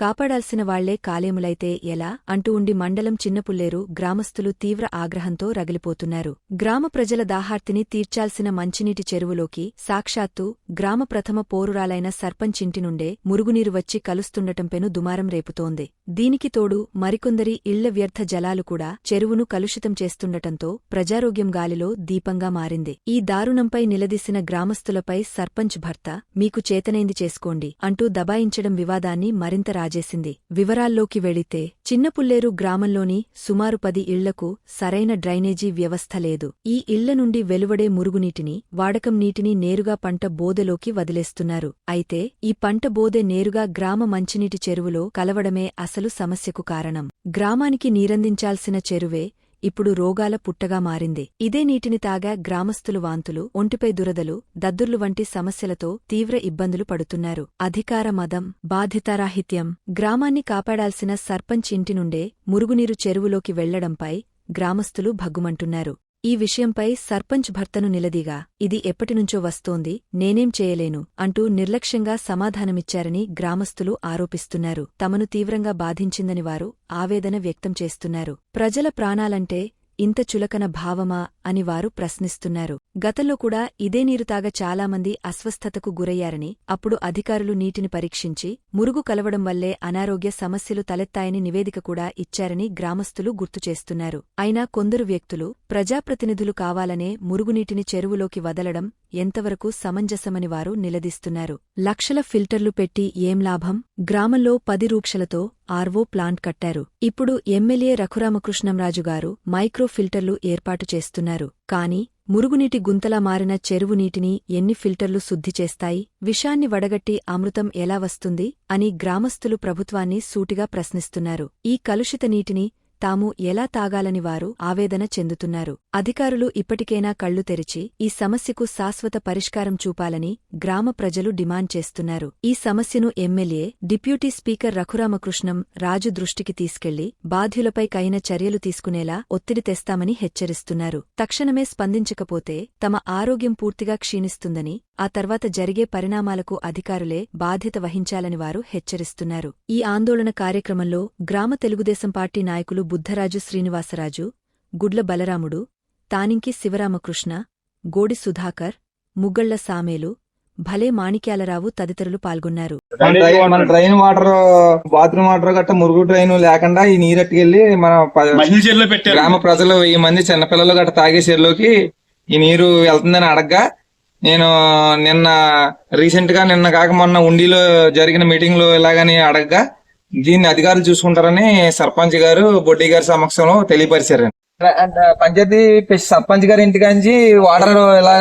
కాపాడాల్సిన వాళ్ళే కాలేములైతే ఎలా? అంటూ ఉండి మండలం చిన్నపుల్లేరు గ్రామస్తులు తీవ్ర ఆగ్రహంతో రగిలిపోతున్నారు. గ్రామ ప్రజల దాహార్తిని తీర్చాల్సిన మంచినీటి చెరువులోకి సాక్షాత్తు గ్రామ ప్రథమ పోరురాలైన సర్పంచ్ ఇంటి నుండే మురుగునీరు వచ్చి కలుస్తుండటం పెను దుమారం రేపుతోంది. దీనికి తోడు మరికొందరి ఇళ్ళ వ్యర్థ జలాలు కూడా చెరువును కలుషితం చేస్తుండటంతో ప్రజారోగ్యం గాలిలో దీపంగా మారింది. ఈ దారుణంపై నిలదీసిన గ్రామస్తులపై సర్పంచ్ భర్త మీకు చేతనైంది చేసుకోండి అంటూ దబాయించడం వివాదాన్ని మరింత రాజేసింది వివరాల్లోకి వెళితే చిన్నపుల్లేరు గ్రామంలోని సుమారు పది ఇళ్ళకు సరైన డ్రైనేజీ వ్యవస్థ లేదు. ఈ ఇళ్ళ నుండి వెలువడే మురుగునీటిని వాడకం నీటిని నేరుగా పంట బోదెలోకి వదిలేస్తున్నారు. అయితే ఈ పంట బోదె నేరుగా గ్రామ మంచినీటి చెరువులో కలవడమే అసలు సమస్యకు కారణం. గ్రామానికి నీరందించాల్సిన చెరువే ఇప్పుడు రోగాల పుట్టగా మారింది. ఇదే నీటిని తాగా గ్రామస్తులు వాంతులు ఒంటిపై దురదలు దద్దుర్లు వంటి సమస్యలతో తీవ్ర ఇబ్బందులు పడుతున్నారు. అధికార మదం బాధితారాహిత్యం గ్రామాన్ని కాపాడాల్సిన సర్పంచ్ ఇంటి నుండే మురుగునీరు చెరువులోకి వెళ్ళడంపై గ్రామస్తులు భగ్గుమంటున్నారు. ఈ విషయంపై సర్పంచ్ భర్తను నిలదీగా ఇది ఎప్పటినుంచో వస్తోంది నేనేం చేయలేను అంటూ నిర్లక్ష్యంగా సమాధానమిచ్చారని గ్రామస్తులు ఆరోపిస్తున్నారు. తమను తీవ్రంగా బాధించిందని వారు ఆవేదన వ్యక్తం చేస్తున్నారు. ప్రజల ప్రాణాలంటే ఇంత చులకన భావమా అని వారు ప్రశ్నిస్తున్నారు. గతంలో కూడా ఇదే నీరు తాగ చాలామంది అస్వస్థతకు గురయ్యారని అప్పుడు అధికారులు నీటిని పరీక్షించి మురుగు కలవడం వల్లే అనారోగ్య సమస్యలు తలెత్తాయని నివేదిక కూడా ఇచ్చారని గ్రామస్తులు గుర్తుచేస్తున్నారు అయినా కొందరు వ్యక్తులు ప్రజాప్రతినిధులు కావాలనే మురుగునీటిని చెరువులోకి వదలడం ఎంతవరకు సమంజసమని వారు నిలదీస్తున్నారు. లక్షల ఫిల్టర్లు పెట్టి ఏం లాభం? గ్రామంలో పది రూక్షలతో ఆర్వో ప్లాంట్ కట్టారు. ఇప్పుడు ఎమ్మెల్యే రఘురామకృష్ణంరాజుగారు మైక్రో ఫిల్టర్లు ఏర్పాటు చేస్తున్నారు. కాని మురుగునీటి గుంతలా మారిన చెరువు నీటిని ఎన్ని ఫిల్టర్లు శుద్ధి చేస్తాయి? విషాన్ని వడగట్టి అమృతం ఎలా వస్తుంది? అని గ్రామస్తులు ప్రభుత్వాన్ని సూటిగా ప్రశ్నిస్తున్నారు. ఈ కలుషిత నీటిని తాము ఎలా తాగాలని వారు ఆవేదన చెందుతున్నారు. అధికారులు ఇప్పటికైనా కళ్ళు తెరిచి ఈ సమస్యకు శాశ్వత పరిష్కారం చూపాలని గ్రామ ప్రజలు డిమాండ్ చేస్తున్నారు. ఈ సమస్యను MLA deputy speaker Raghuramakrishnam Raju దృష్టికి తీసుకెళ్ళి బాధ్యులపై కైన చర్యలు తీసుకునేలా ఒత్తిడి తెస్తామని హెచ్చరిస్తున్నారు. తక్షణమే స్పందించకపోతే తమ ఆరోగ్యం పూర్తిగా క్షీణిస్తుందని ఆ తర్వాత జరిగే పరిణామాలకు అధికారులే బాధ్యత వహించాలని వారు హెచ్చరిస్తున్నారు. ఈ ఆందోళన కార్యక్రమంలో గ్రామ తెలుగుదేశం పార్టీ నాయకులు బుద్ధరాజు శ్రీనివాసరాజు గుడ్ల బలరాముడు తానింకి శివరామకృష్ణ గోడి సుధాకర్ ముగ్గళ్ళ సామేలు భలే మాణిక్యాలరావు తదితరులు పాల్గొన్నారు. మన డ్రైన్ వాటర్ బాత్రూమ్ వాటర్ గట్ట మురుగు డ్రైన్ లేకుండా ఈ నీరు ఎట్టుకెళ్ళి మన గ్రామ ప్రజలు వెయ్యి మంది చిన్నపిల్లలు గట్ట తాగే చెరువులోకి ఈ నీరు వెళ్తుందని అడగ్గా నేను నిన్న రీసెంట్గా నిన్న కాక మొన్న ఉండిలో జరిగిన మీటింగ్లో ఇలాగని అడగ్గా దీన్ని అధికారులు చూసుకుంటారని సర్పంచ్ గారు బొడ్డి గారి సమక్షంలో తెలియపరిచారు పంచాయతీ సర్పంచ్ గారి ఇంటి కాంచి వాటర్ ఇలా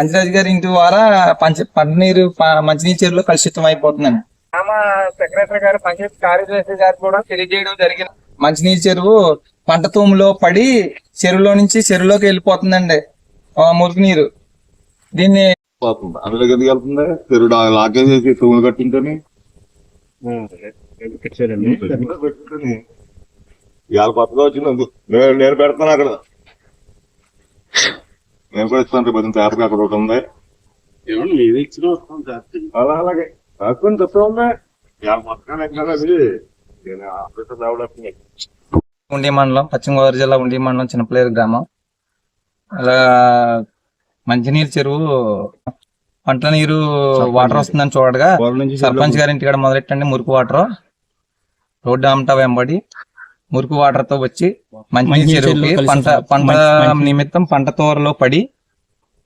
అంజరాజ్ గారి ఇంటి ద్వారా పంచ పంట నీరు మంచినీరు చెరువులో కలుషితం అయిపోతుందండి. సెక్రటరీ గారు పంచాయతీ కార్యదర్శి గారు కూడా తెలియజేయడం జరిగింది. మంచినీరు చెరువు పంట తూములో పడి చెరువులో నుంచి చెరువులోకి వెళ్ళిపోతుందండి. ఆ మురికి నీరు దీన్ని పోతుంది అందులో గదికి వెళ్తుంది చెరువు లాకేసేసి తూములు కట్టింటని పెట్టుకుని. ఇవాళ కొత్తగా వచ్చింది. నేను నేను పెడతాను అక్కడ. నేను కూడా ఇస్తాను రేపు పొద్దున్న పేపర్ అక్కడ ఒకటి ఉంది. అలా అలాగే. రాసుకొని తప్పే ఉంది? ఇవాళ అది. నేను ఆఫీసర్ ఉండి మండలం పశ్చిమ గోదావరి జిల్లా ఉండి మండలం చిన్నపల్లేరు గ్రామం. అలా మంచినీరు చెరువు పంట నీరు వాటర్ వస్తుందని చూడగా సర్పంచ్ గారి ఇంటికాడ మొదలెట్టండి మురికి వాటర్. రోడ్డు ఆమటా వెంబడి మురికి వాటర్తో వచ్చి మంచినీరు చెరువుకి పంట పంట నిమిత్తం పంట తోరలో పడి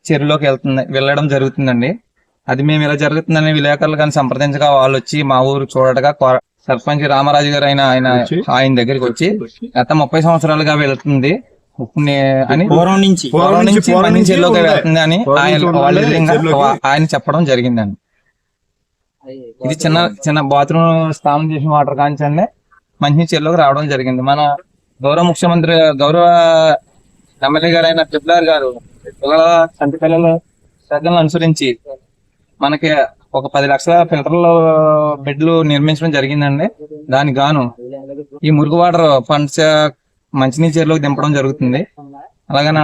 చెరువులోకి వెళ్తుంది వెళ్ళడం జరుగుతుందండి. అది మేము ఇలా జరుగుతుందని విలేకరులు కానీ సంప్రదించగా వాళ్ళు వచ్చి మా ఊరు చూడగా సర్పంచ్ రామరాజు గారు ఆయన ఆయన ఆయన దగ్గరికి వచ్చి గత ముప్పై సంవత్సరాలుగా వెళ్తుంది. అని పూర్వం నుంచి పూర్వం నుంచి పూర్వం నుంచి మంచిలోకి ఉంది. వెళ్తుంది అని ఆయన. ఆయన చెప్పడం జరిగిందండి ఇది చిన్న చిన్న బాత్రూమ్ స్నానం చేసిన వాటర్ కాంచండి మంచి చెరువులోకి రావడం జరిగింది మన గౌరవ ముఖ్యమంత్రి గౌరవ ఎమ్మెల్యే గారు అయిన ట్రిపులర్ గారు పిల్లల చంటి పిల్లల శ్రద్ధలను అనుసరించి మనకి ఒక పది లక్షల ఫిల్టర్లు బెడ్లు నిర్మించడం జరిగిందండి దానికి గాను ఈ మురుగు వాటర్ పంచ మంచినీరు చెరువులోకి దింపడం జరుగుతుంది. అలాగని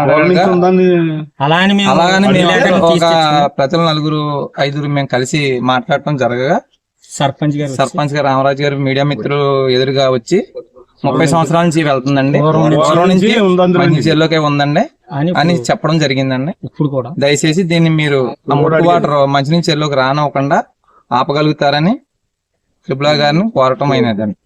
మేము అలాగని మేము ఒక ప్రజలు నలుగురు ఐదుగురు మేము కలిసి మాట్లాడటం జరగగా సర్పంచ్ గారు సర్పంచ్ గారు రామరాజు గారు మీడియా మిత్రులు ఎదురుగా వచ్చి ముప్పై సంవత్సరాల నుంచి వెళ్తుందండి. నుంచి మంచి చెల్లోకే ఉందండి అని చెప్పడం జరిగిందండి. ఇప్పుడు కూడా. దయచేసి దీన్ని మీరు వాటర్ చెల్లోకి రానివ్వకుండా ఆపగలుగుతారని త్రిపుల గారిని కోరటం అయినదండి.